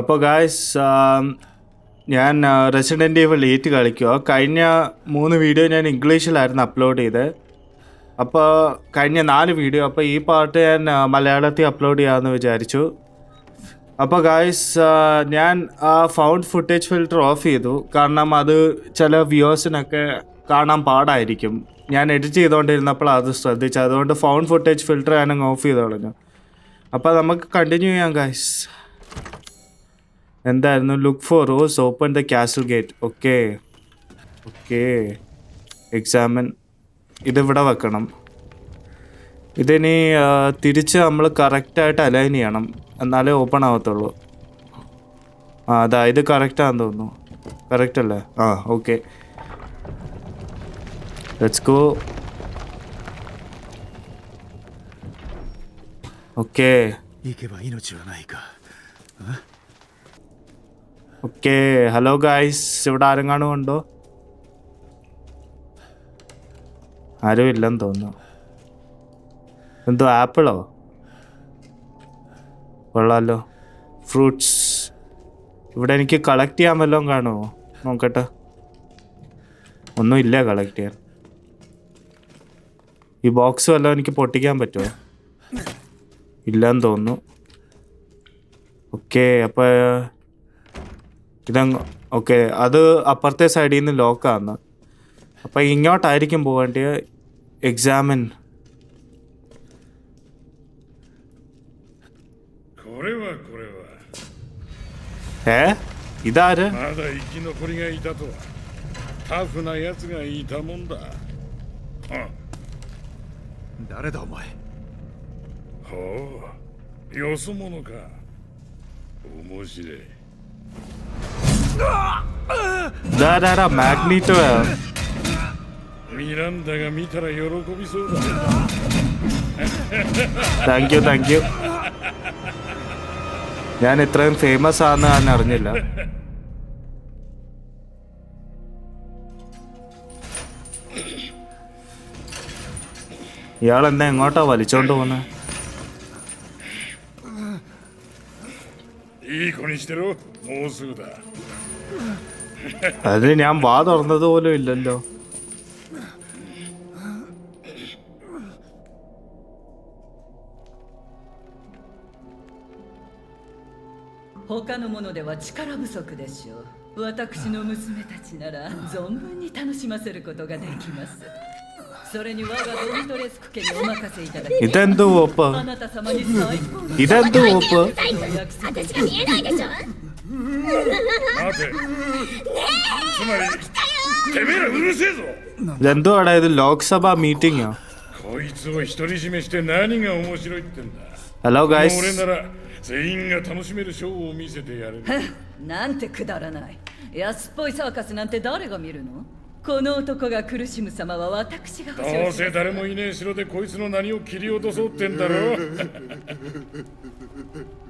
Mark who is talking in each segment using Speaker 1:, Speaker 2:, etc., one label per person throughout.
Speaker 1: അപ്പോൾ ഗായ്സ് ഞാൻ resident ഈവൽ eight കളിക്കുക കഴിഞ്ഞ മൂന്ന് വീഡിയോ ഞാൻ ഇംഗ്ലീഷിലായിരുന്നു അപ്ലോഡ് ചെയ്തത് അപ്പോൾ കഴിഞ്ഞ നാല് വീഡിയോ അപ്പോൾ ഈ പാർട്ട് ഞാൻ മലയാളത്തിൽ അപ്ലോഡ് ചെയ്യാമെന്ന് വിചാരിച്ചു. അപ്പോൾ ഗായ്സ് ഞാൻ ആ ഫൗണ്ട് ഫുട്ടേജ് ഫിൽറ്റർ ഓഫ് ചെയ്തു. കാരണം അത് ചില വ്യൂവേഴ്സിനൊക്കെ കാണാൻ പാടായിരിക്കും. ഞാൻ എഡിറ്റ് ചെയ്തുകൊണ്ടിരുന്നപ്പോൾ അത് ശ്രദ്ധിച്ചു അതുകൊണ്ട് ഫൗണ്ട് ഫുട്ടേജ് ഫിൽറ്റർ ഞാനങ്ങ് ഓഫ് ചെയ്ത് അപ്പോൾ നമുക്ക് കണ്ടിന്യൂ ചെയ്യാം ഗായ്സ് എന്തായിരുന്നു look for rose open the castle gate okay okay examine ഇതിവിടെ വെക്കണം ഇതിനി ആ, തിരിച്ച് നമ്മൾ കറക്റ്റായിട്ട് അലൈൻ ചെയ്യണം എന്നാലേ ഓപ്പൺ ആവത്തുള്ളൂ ആ അതാ ഇത് കറക്റ്റാന്ന് തോന്നുന്നു കറക്റ്റ് അല്ലേ ആ okay let's go okay
Speaker 2: 行けば命はないか
Speaker 1: okay hello guys ഇവിടെ ആരെങ്ങാനും ഉണ്ടോ ആരും ഇല്ലെന്ന് തോന്നുന്നു. എന്തോ ആപ്പിളോ? കൊള്ളാലോ. ഫ്രൂട്ട്സ്. ഇവിടെ എനിക്ക് കളക്ട് ചെയ്യാൻ വല്ലതും കാണുമോ? നോക്കട്ടെ. ഒന്നുമില്ല കളക്ട് ചെയ്യാൻ. ഈ ബോക്സ് വല്ലതും എനിക്ക് പൊട്ടിക്കാൻ പറ്റുമോ? ഇല്ലെന്ന് തോന്നുന്നു. ഓക്കെ അപ്പോൾ ഇതങ്ങ് ഓക്കെ അത് അപ്പുറത്തെ സൈഡിൽ നിന്ന് ലോക്കാന്ന് അപ്പം ഇങ്ങോട്ടായിരിക്കും പോകേണ്ടത് എക്സാമിൻ
Speaker 3: これはこれは
Speaker 1: ഏ ഇതാര്
Speaker 3: まだ生き残りがいたとはタフな奴がいたもんだは
Speaker 2: 誰だお前
Speaker 3: ほうよそ者か面白い ഡാ
Speaker 1: താങ്ക് യു താങ്ക് യു. ഞാൻ ഇത്രയും ഫേമസ് ആണെന്ന് ഞാൻ അറിഞ്ഞില്ല. ഇയാൾ എന്താ എങ്ങോട്ടാ വലിച്ചോണ്ട് പോന്നെ?
Speaker 3: ഈ കൊണിച്ചിരോ മോസൂതാ にしてろもうすぐだ
Speaker 1: അത് ഞാൻ വാ തുറന്നത് പോലും ഇല്ലല്ലോ
Speaker 4: 他のものでは力不足でしょう私の娘たちなら存分に楽しませることができますそれに我がドミトレスク家にお任せいただき
Speaker 1: ഇതെന്ത് ഓപ്പ്
Speaker 4: あなた様に最高の
Speaker 1: ഇതെന്ത് ഓപ്പ്
Speaker 4: 約束
Speaker 5: 私が見えないでしょ
Speaker 3: జంతు
Speaker 1: ఆడ
Speaker 3: ఇది
Speaker 1: Lok Sabha
Speaker 3: meeting hello guys 全員が楽しめるショーを見せてやる。
Speaker 4: なんてくだらない。安っぽいサーカスなんて誰が見るの？この男が苦しむ様は私が
Speaker 3: どうせ誰もいねえ城でこいつの何を切り落とそうってんだろ。
Speaker 4: う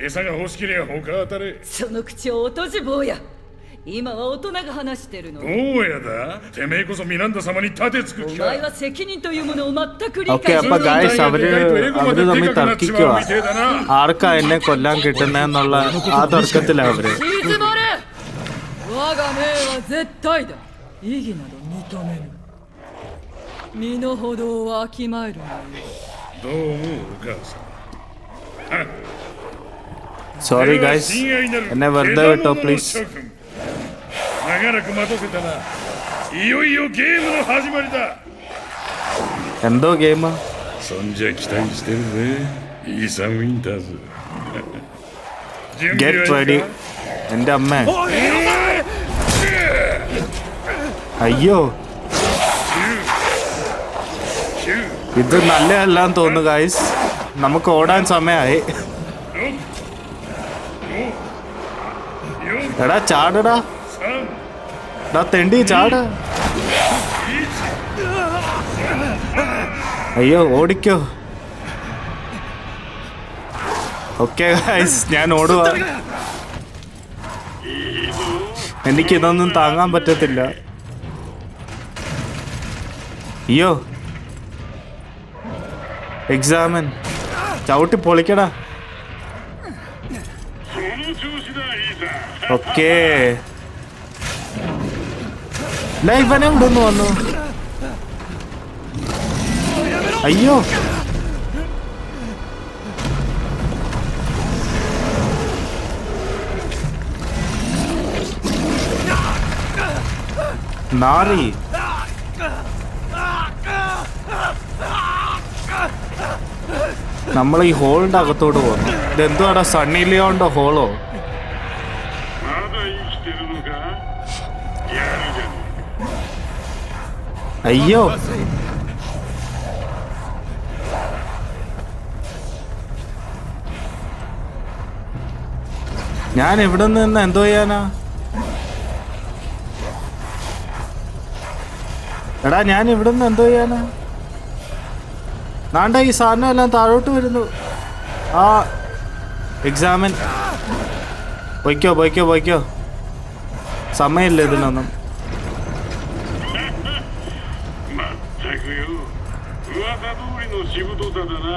Speaker 3: 餌が欲しけりゃ他当たれ
Speaker 4: その口を落とじ坊や今は大人が話してるの
Speaker 3: どうやだてめえこそミランダ様に立てつく
Speaker 4: お
Speaker 3: 気か
Speaker 4: 前は責任というものを全く理
Speaker 1: okay
Speaker 4: 解
Speaker 1: അപ്പൊ
Speaker 4: しない
Speaker 1: ഗായ്സ് അവര് അവര് തമ്മിൽ തർക്കിക്കുക ആർക്കാ എന്നെ കൊല്ലാൻ കിട്ടുന്നെന്നുള്ള ആ തർക്കത്തിലാ അവര്
Speaker 4: 静まれ我が命は絶対だ異議など認めぬ身の程をわきまえるがよ
Speaker 3: どう思うお母さん
Speaker 1: സോറി ഗൈസ് എന്നെ വെറുതെ വിട്ടോ പ്ലീസ് എന്തോ
Speaker 3: ഗെയിമാ
Speaker 1: ഗെറ്റ് റെഡി എന്റെ അമ്മ. അയ്യോ. ഇത് നല്ലതല്ലാന്ന് തോന്നുന്നു ഗായ്സ് നമുക്ക് ഓടാൻ സമയമായി എടാ ചാടടാ.
Speaker 3: 3
Speaker 1: എടാ തെണ്ടി ചാട. അയ്യോ ഓടിക്കോ. ഓക്കെ ഞാൻ ഓടുക എനിക്ക് ഇതൊന്നും താങ്ങാൻ പറ്റത്തില്ല. അയ്യോ. എക്സാമിൻ. ചവിട്ടി പൊളിക്കടാ. ഓക്കേ. ഡാ, ഉണ്ടെന്ന് വന്നു. അയ്യോ. നാറി. നമ്മൾ ഈ ഹോളിന്റെ അകത്തോട്ട് പോകുന്നു ഇതെന്തുവാടാ സണ്ണി ലിയോണ്ടോ ഹോളോ? അയ്യോ. ഞാൻ എവിടെ നിന്ന് എന്തോ ചെയ്യാനാ? എടാ ഞാൻ ഇവിടെ നിന്ന് എന്തോ ചെയ്യാനാ? നാണ്ട ഈ സാധനം എല്ലാം താഴോട്ട് വരുന്നു. ആ എക്സാമിൻ പൊയ്ക്കോ പൊയ്ക്കോ പൊയ്ക്കോ. സമയമില്ല ഇതിനൊന്നും.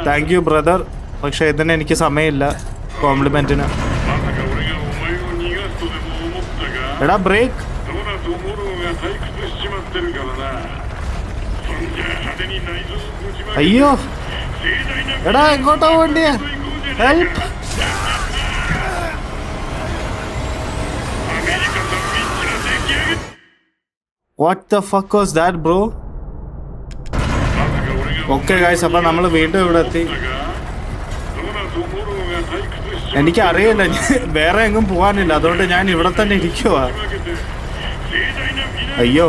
Speaker 1: താങ്ക് യു ബ്രദർ പക്ഷേ ഇതിന് എനിക്ക് സമയമില്ല. കോംപ്ലിമെന്റിന് എടാ ബ്രേക്ക് അയ്യോ. എടാ എങ്ങോട്ടാ വേണ്ടിയ what
Speaker 3: the fuck was that bro
Speaker 1: okay guys അപ്പം നമ്മൾ വീണ്ടും ഇവിടെ എത്തി. എനിക്കറിയില്ല വേറെ എങ്ങും പോകാനില്ല. അതുകൊണ്ട് ഞാൻ ഇവിടെ തന്നെ
Speaker 3: ഇരിക്കുക
Speaker 1: അയ്യോ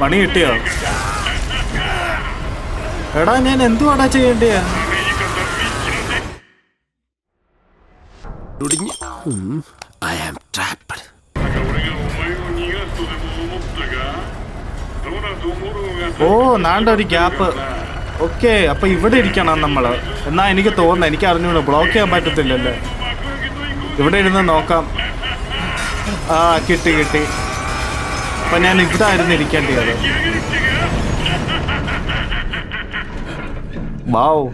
Speaker 1: പണി കിട്ടിയോ? എടാ ഞാൻ എന്തുവാടാ ചെയ്യണ്ടിയ? ഓ നാണ്ട ഒരു ഗ്യാപ്പ്. ഓക്കെ അപ്പൊ ഇവിടെ ഇരിക്കണം നമ്മൾ എന്നാ എനിക്ക് തോന്നുന്നു എനിക്ക് അറിഞ്ഞൂടെ ബ്ലോക്ക് ചെയ്യാൻ പറ്റത്തില്ലല്ലേ? ഇവിടെ ഇരുന്ന് നോക്കാം. ആ കിട്ടി കിട്ടി. അപ്പൊ ഞാൻ ഇവിടെ ആയിരുന്നു ഇരിക്കേണ്ടത് വാവ്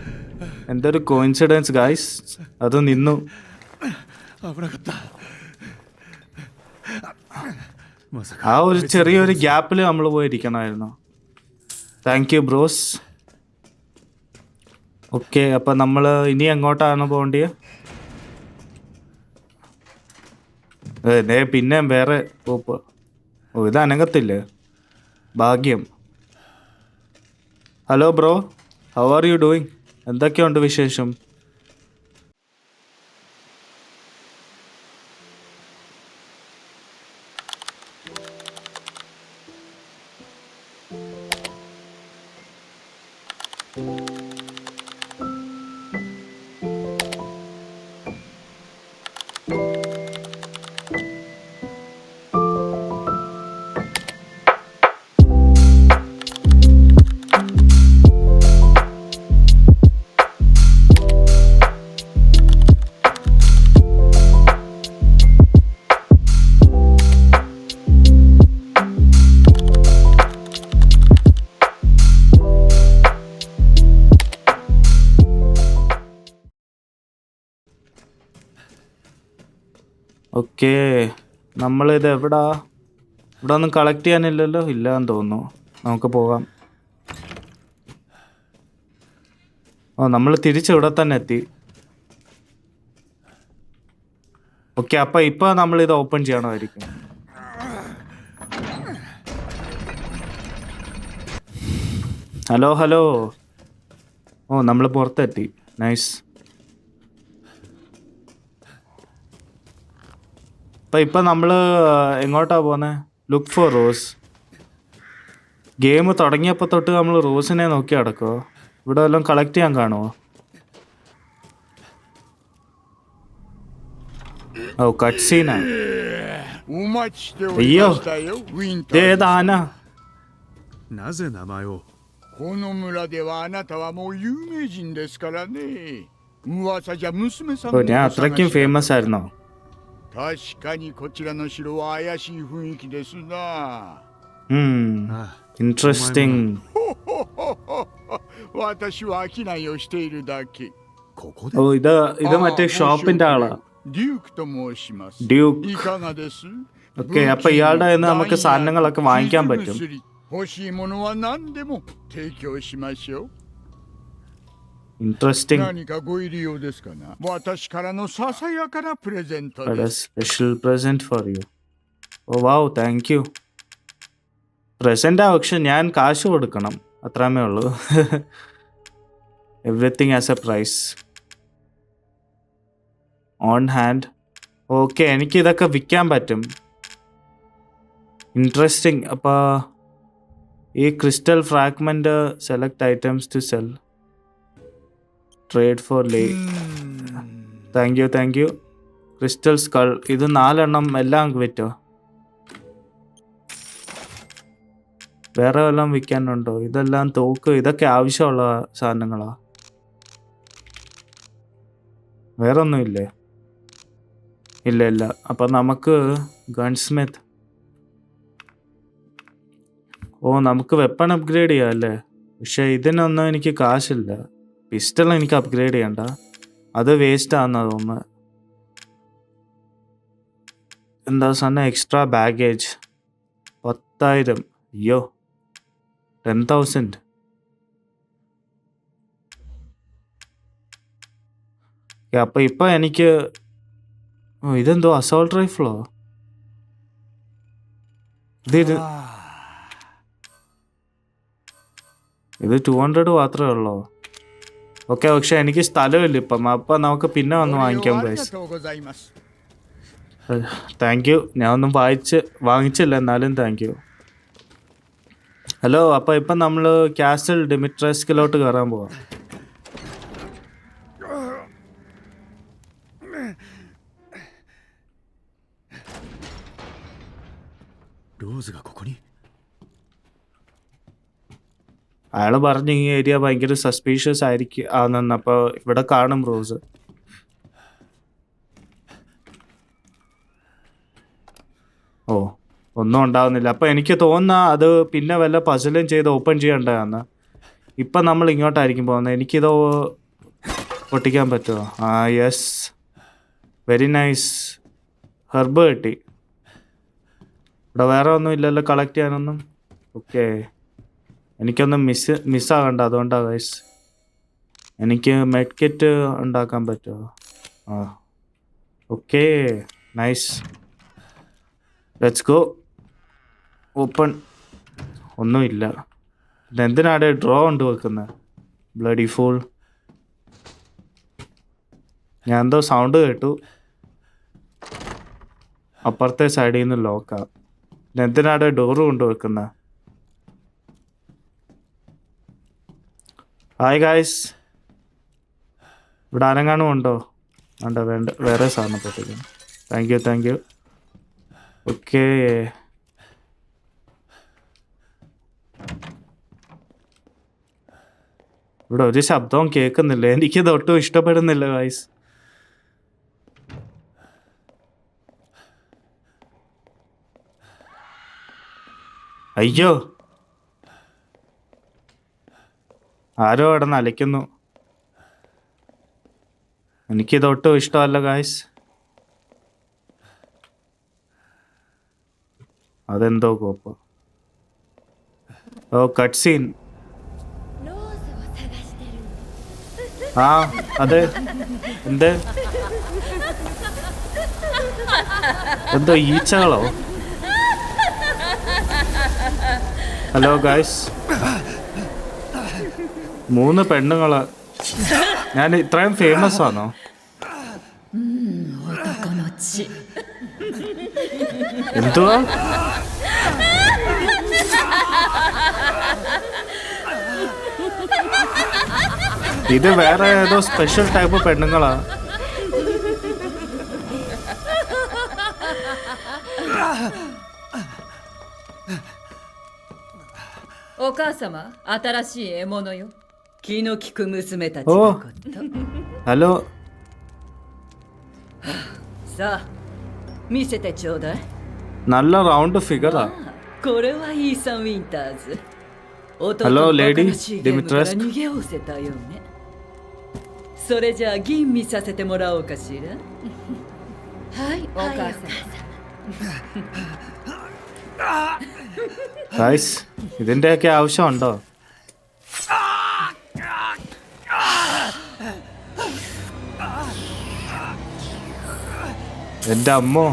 Speaker 1: എന്തൊരു കോയിൻസിഡൻസ് ഗായ്സ് അത് നിന്നു. ആ ഒരു ചെറിയൊരു ഗ്യാപ്പിൽ നമ്മൾ പോയിരിക്കണമായിരുന്നു. താങ്ക് യു ബ്രോസ് ഓക്കെ അപ്പൊ നമ്മൾ ഇനി എങ്ങോട്ടാണ് പോകേണ്ടത് അതെ പിന്നെ വേറെ പോപ്പ് ഓ ഇത് അനങ്ങത്തില്ലേ? ഭാഗ്യം. Hello bro. How are you doing എന്തൊക്കെയുണ്ട് വിശേഷം? ഓക്കെ. നമ്മളിത് എവിടാ? ഇവിടെ ഒന്നും കളക്ട് ചെയ്യാനില്ലല്ലോ? ഇല്ല എന്ന് തോന്നുന്നു. നമുക്ക് പോകാം. ഓ നമ്മൾ തിരിച്ച് ഇവിടെ തന്നെ എത്തി. ഓക്കെ അപ്പം ഇപ്പം നമ്മളിത് ഓപ്പൺ ചെയ്യണമായിരിക്കും. Hello hello. ഓ നമ്മൾ പുറത്തെത്തി. നൈസ്. അപ്പം ഇപ്പം നമ്മൾ എങ്ങോട്ടാ പോകുന്നത് ലുക്ക് ഫോർ റോസ് ഗെയിം തുടങ്ങിയപ്പോൾ തൊട്ട് നമ്മൾ റോസിനെ നോക്കി നടക്കുമോ ഇവിടെ വല്ലതും കളക്ട് ചെയ്യാൻ കാണുമോ ഓ കട്ട് സീനാ
Speaker 5: お待ちしておりましたよウィンタ
Speaker 1: ഇത്
Speaker 5: ー
Speaker 1: ഏത് ആന
Speaker 2: なぜ名前を
Speaker 5: この村ではあなたはもう有名人ですからね噂じゃ娘さん
Speaker 1: ഓ
Speaker 5: の
Speaker 1: ഞാൻ
Speaker 5: お探
Speaker 1: അത്രയ്ക്കും
Speaker 5: し
Speaker 1: ഫേമസ് ആയിരുന്നോ
Speaker 5: 確かにこちらの城は怪しい雰囲気ですな
Speaker 1: ഉം
Speaker 2: あ
Speaker 1: ഇൻട്രസ്റ്റിംഗ്
Speaker 5: 私は商いをしているだけ
Speaker 2: ここで
Speaker 1: ഓ ഇത് ഇത് മറ്റേ ഷോപ്പിന്റെ ആളാ
Speaker 5: デュークと申します
Speaker 1: ഡ്യൂക്ക്
Speaker 5: いかがです
Speaker 1: ഓക്കെ അപ്പൊ ഇയാളുടെ കയ്യിൽ നിന്ന് നമുക്ക് സാധനങ്ങളൊക്കെ വാങ്ങിക്കാൻ പറ്റും
Speaker 5: 欲しいものは何でも提供しましょう
Speaker 1: interesting
Speaker 5: 何かご入り用ですかな私からのささやかなプレゼントです
Speaker 1: special present for you ഓ വാവ് താങ്ക് യു പ്രസന്റ് ആ പക്ഷെ ഞാൻ കാശ് കൊടുക്കണം അത്രമേ ഉള്ളൂ everything as a price on hand okay എനിക്ക് ഇതൊക്കെ വിൽക്കാൻ പറ്റും ഇൻട്രസ്റ്റിംഗ് അപ്പോൾ ഈ crystal fragment select items to sell trade for Leh thank you thank you crystal skull ഇത് നാലെണ്ണം എല്ലാം വിറ്റോ? വേറെ വല്ലതും വിൽക്കാനുണ്ടോ? ഇതെല്ലാം തോക്ക് ഇതൊക്കെ ആവശ്യമുള്ള സാധനങ്ങളാ. വേറെ ഒന്നുമില്ലേ ഇല്ല ഇല്ല. അപ്പം നമുക്ക് ഗൺസ്മിത്ത്. ഓ നമുക്ക് വെപ്പൺ അപ്ഗ്രേഡ് ചെയ്യാം അല്ലേ? പക്ഷെ ഇതിനൊന്നും എനിക്ക് കാശില്ല. പിസ്റ്റൾ എനിക്ക് അപ്ഗ്രേഡ് ചെയ്യണ്ട. അത് വേസ്റ്റ് ആണ് തോന്നുന്നു. എന്താ സാറിന് എക്സ്ട്രാ ബാഗേജ് പത്തായിരം. അയ്യോ. ടെൻ തൗസൻഡ് അപ്പം ഇപ്പം എനിക്ക് ഇതെന്തോ അസോൾട്ട് റൈഫിളോ ഇത് ഇത് ടു ഹൺഡ്രഡ് മാത്രമേ ഉള്ളൂ? ഓക്കെ പക്ഷെ എനിക്ക് സ്ഥലമില്ല ഇപ്പം അപ്പൊ നമുക്ക് പിന്നെ വന്ന്
Speaker 5: ご利用
Speaker 1: വാങ്ങിക്കാൻ
Speaker 5: あり
Speaker 1: പൈസ
Speaker 5: がとうございます
Speaker 1: താങ്ക് യു ഞാൻ ഒന്നും വായിച്ച് വാങ്ങിച്ചില്ല എന്നാലും താങ്ക് യു ഹലോ അപ്പോൾ ഇപ്പം നമ്മൾ കാസിൽ ഡിമിട്രസ്കിലോട്ട് കയറാൻ പോവാം
Speaker 2: ローズがここに
Speaker 1: അയാൾ പറഞ്ഞു ഈ ഏരിയ ഭയങ്കര സസ്പീഷ്യസ് ആയിരിക്കും ആണെന്ന്. അപ്പോൾ ഇവിടെ കാണും റോസ്. ഓ ഒന്നും ഉണ്ടാവുന്നില്ല. അപ്പോൾ എനിക്ക് തോന്നുന്ന അത് പിന്നെ വല്ല പസിലും ചെയ്ത് ഓപ്പൺ ചെയ്യേണ്ടതാണ് ഇപ്പം നമ്മൾ ഇങ്ങോട്ടായിരിക്കും പോകുന്നത്. എനിക്കിത് പൊട്ടിക്കാൻ പറ്റുമോ ആ യെസ് വെരി നൈസ് ഹെർബ് കിട്ടി. ഇവിടെ വേറെ ഒന്നും ഇല്ലല്ലോ. കളക്ട് ചെയ്യാനൊന്നും. ഓക്കെ എനിക്കൊന്നും മിസ് മിസ്സാകണ്ട അതുകൊണ്ടാണ് ഗൈസ് എനിക്ക് മെഡ് കിറ്റ് ഉണ്ടാക്കാൻ പറ്റുമോ ആ. Okay nice let's go open ഒന്നുമില്ല എന്തിനാണ് ഡ്രോ ഉണ്ട് വെക്കുന്നത് ബ്ലഡി ഫൂൾ ഞാൻ എന്തോ സൗണ്ട് കേട്ടു. അപ്പുറത്തെ സൈഡിൽ നിന്ന് ലോക്കാ എന്തിനാണ് ഡോറ് കൊണ്ട് ഹായ് ഗായ്സ് ഇവിടെ ആരെങ്ങാനും ഉണ്ടോ? വേണ്ട വേണ്ട. വേറെ സാധനം പൊട്ടിക്കുന്നു thank you thank you okay ഇവിടെ ഒരു ശബ്ദവും കേൾക്കുന്നില്ല. എനിക്കിത് ഒട്ടും ഇഷ്ടപ്പെടുന്നില്ല ഗായ്സ് അയ്യോ. ആരോ കിടന്ന് അലയ്ക്കുന്നു. എനിക്കിതൊട്ടും ഇഷ്ടമല്ല ഗായ്സ് അതെന്തോ കോപ്പ. ഓ കട്ട് സീൻ ആ അതെ എന്ത്? എന്തോ ഈച്ചകളോ? ഹലോ ഗായ്സ് മൂന്ന് പെണ്ണുങ്ങൾ. ഞാൻ ഇത്രയും ഫേമസ് ആണോ? എന്തുവാ? ഇത് വേറെ ഏതോ സ്പെഷ്യൽ ടൈപ്പ് പെണ്ണുങ്ങളാ.
Speaker 4: ഓക്കാസമ 気の利く娘たちのこと
Speaker 1: ഹലോ
Speaker 4: さあ見せてちょうだい
Speaker 1: നല്ല round ഫിഗറാ
Speaker 4: これはイーサン・ウィンターズ弟
Speaker 1: Hello,
Speaker 4: の
Speaker 1: lady.
Speaker 4: バカらしいゲームから
Speaker 1: Dimitrescu.
Speaker 4: 逃げおせたよねそれじゃあ吟味させてもらおうかしらはいお母様
Speaker 1: guys ഇതിൻ്റെയൊക്കെ ആവശ്യമുണ്ടോ എൻ്റെ അമ്മോ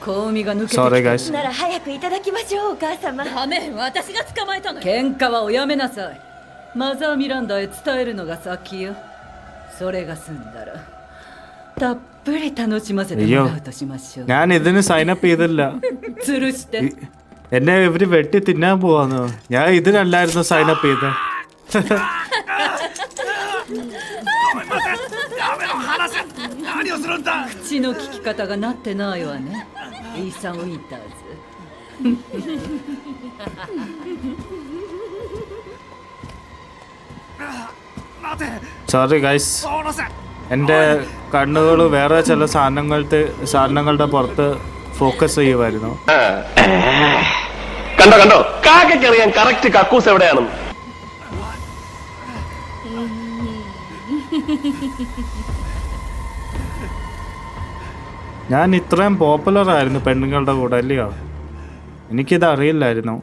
Speaker 4: 香味が抜けてきた
Speaker 1: സോറി ഗൈസ്
Speaker 6: なら早くいただきましょうお母様
Speaker 4: ダメ私が捕まえたの喧嘩はおやめなさいマザー・ミランダへ伝えるのが先よそれが済んだらたっぷり楽しませてもらうとしましょう
Speaker 1: ഞാൻ ഇതിന് സൈനപ്പ് ചെയ്തില്ല
Speaker 4: 吊るして
Speaker 1: എന്നെ ഇവര് വെട്ടി തിന്നാൻ പോവാന്ന് ഞാൻ ഇതിനല്ലായിരുന്നു സൈനപ്പ് ചെയ്ത്
Speaker 4: 口の利き方がなってないわねイーサン・ウィンターズ
Speaker 1: സോറി ഗൈസ് എൻ്റെ കണ്ണുകൾ വേറെ ചില സാധനങ്ങളുടെ സാധനങ്ങളുടെ പുറത്ത് ഫോക്കസ് ചെയ്യുമായിരുന്നു
Speaker 7: കണ്ടോ കണ്ടോ കാക്കറിയാൻ കറക്റ്റ് കക്കൂസ് എവിടെയാണെന്ന്
Speaker 1: ഞാൻ ഇത്രയും പോപ്പുലർ ആയിരുന്നു പെണ്ണുങ്ങളുടെ കൂടെ അല്ലയോ? എനിക്കിത് അറിയില്ലായിരുന്നു